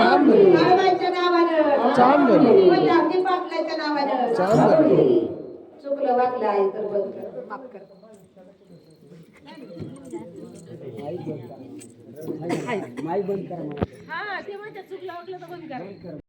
कडवायचा नावानं. चांबली म्हणजे पाटलाच्या नावानं. चुकलं वाकलं आहे तर बंद कर. माफ कर. हा ते म्हणतात चुकलं वाकलं तर बंद करा.